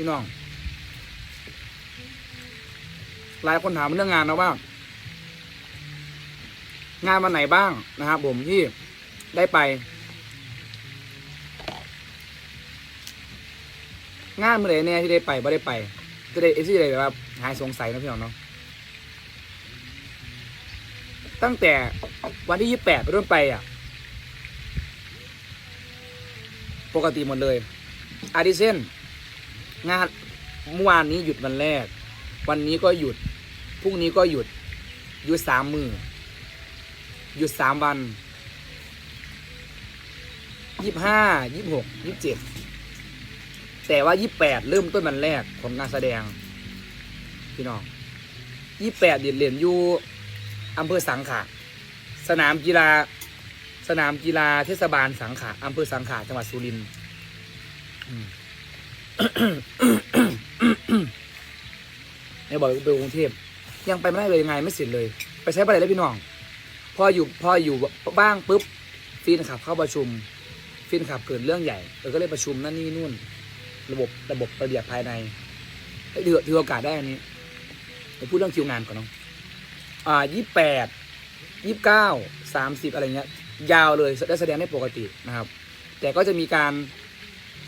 พี่น้อง หลายคนถามเรื่องงานนะว่า งานวันไหนบ้างนะครับผมที่ได้ไป งานเมื่อไหร่เนี่ยที่ได้ไปไม่ได้ไป จะได้เอซี่เลยแบบว่าหายสงสัยนะพี่น้องเนาะตั้งแต่วันที่ยี่แปดไปต้นไปอะ ปกติหมดเลยอาทิเช่น งานเมื่อวานนี้หยุดวันแรก วันนี้ก็หยุดพรุ่งนี้ก็หยุดหยุดสามมือหยุดสามวันยี่ห้ายี่หกยี่เจ็ดแต่ว่ายี่แปดเริ่มต้นวันแรกของงานแสดง พี่น้องยี่แปดเดียนเรียนอยู่อำเภอสังขะสนามกีฬา สนามกีฬาเทศบาลสังขะอำเภอสังขะจังหวัดสุรินทร์ อืมในบอกไปกรุงเทพยังไปไม่ได้เลยยังไงไม่เสร็จเลย ไปใช้บัตรแล้วพี่น้อง พออยู่พออยู่บ้างปุ๊บฟินขับเข้าประชุม ฟินขับเกิดเรื่องใหญ่เออก็เลยประชุมนั่นนี่นู่น ระบบระบบระเบียบภายในเถือถือโอกาสได้อันนี้ไปพูดเรื่องคิวงานก่อนเนาะอ่ายี่แปดยี่เก้าสามสิบอะไรเงี้ย ยาวเลยได้แสดงได้ปกตินะครับ แต่ก็จะมีการ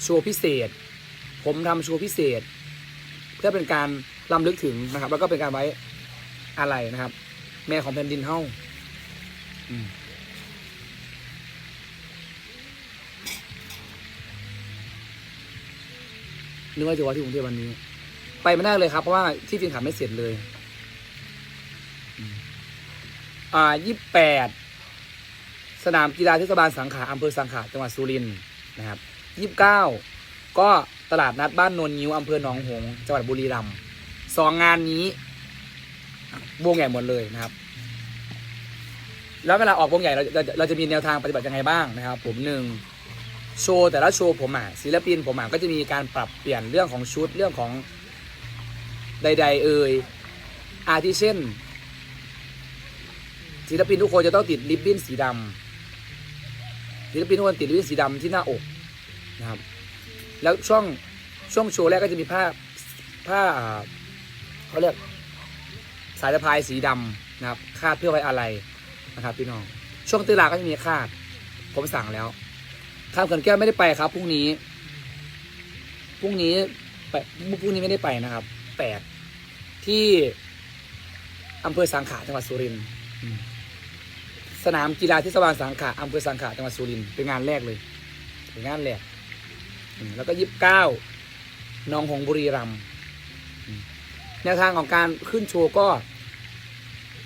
โชว์พิเศษ ผมทำโชว์พิเศษ เพื่อเป็นการลำลึกถึงนะครับ แล้วก็เป็นการไว้อะไรนะครับ แม่ของแผ่นดินเฮ้าอืมนึกว่าจะว่าที่กรุงเทพวันนี้ ไปไม่ได้เลยครับ เพราะว่าที่ฟินขับไม่เสร็จเลย อ่ายี่แปดสนามกีฬาเทศบาลสังขะอำเภอสังขะจังหวัดสุรินทร์นะครับยี่สิบเก้าก็ ตลาดนัดบ้านโนนนิ้วอำเภอหนองหงส์จังหวัดบุรีรัมย์สองงานนี้ วงใหญ่หมดเลยนะครับ แล้วเวลาออกวงใหญ่เราเราเราจะมีแนวทางปฏิบัติยังไงบ้างนะครับ ผมหนึ่งโชว์แต่ละโชว์ผมอะศิลปินผมอะก็จะมีการปรับเปลี่ยนเรื่องของชุดเรื่องของใด ๆ เอ่ยอาทิเช่นศิลปินทุกคนจะต้องติดริบบิ้นสีดำศิลปินทุกคนติดริบบิ้นสีดำที่หน้าอกนะครับ แล้วช่วงช่วงโชว์แรกก็จะมีผ้าผ้าเขาเรียกสายสะพายสีดำนะครับคาดเพื่อไว้อะไรนะครับพี่น้องช่วงตีลาก็จะมีคาด ผมสั่งแล้วข้ามเขินแก้วไม่ได้ไปครับพรุ่งนี้พรุ่งนี้ไปพรุ่งนี้ไม่ได้ไปนะครับแปดที่อำเภอสังขะจังหวัดสุรินทร์สนามกีฬาที่สว่างสังขะอำเภอสังขะจังหวัดสุรินทร์เป็นงานแรกเลยเป็นงานแรก แล้วก็ยีิบเก้าน้องหงบุรีรัมย์แนวทางของการขึ้นโชว์ก็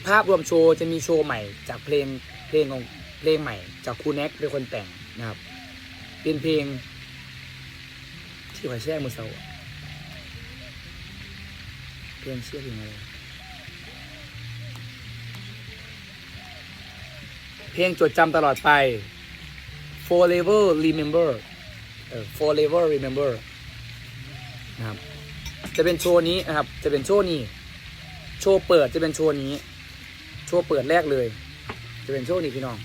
ภาพรวมโชว์จะมีโชว์ใหม่ จากเพลงเพลงของเพลงใหม่ จากครูแน็กเป็นคนแต่งนะครับ เป็นเพลง ที่ขอยแช่มือเสาเพลงชื่อเพลงอะไรเพลงจดจำตลอดไป forever remember forever remember นะครับจะเป็นโชว์นี้นะครับ จะเป็นโชว์นี้ โชว์เปิดจะเป็นโชว์นี้ โชว์เปิดแรกเลย จะเป็นโชว์นี้พี่น้อง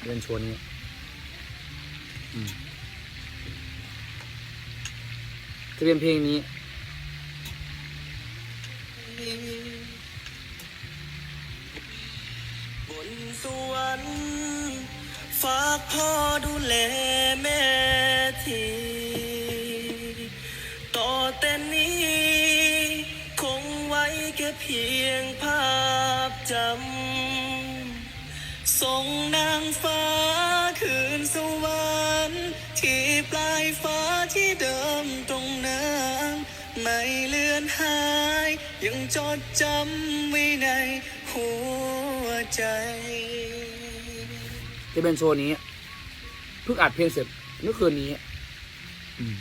จะเป็นโชว์นี้จะเป็นเพลงนี้บนสวรรค์ ฝากพ่อดูแลแม่ทีต่อแต่นี้ คงไว้แค่เพียงภาพจำส่งนางฟ้าคืนสวรรค์ที่ปลายฟ้าที่เดิมตรงนั้นไม่เลือนหาย ยังจดจำไว้ในหัวใจ จะเป็นโชว์นี้เพิ่งอัดเพลงเสร็จเมื่อคืนนี้ อืม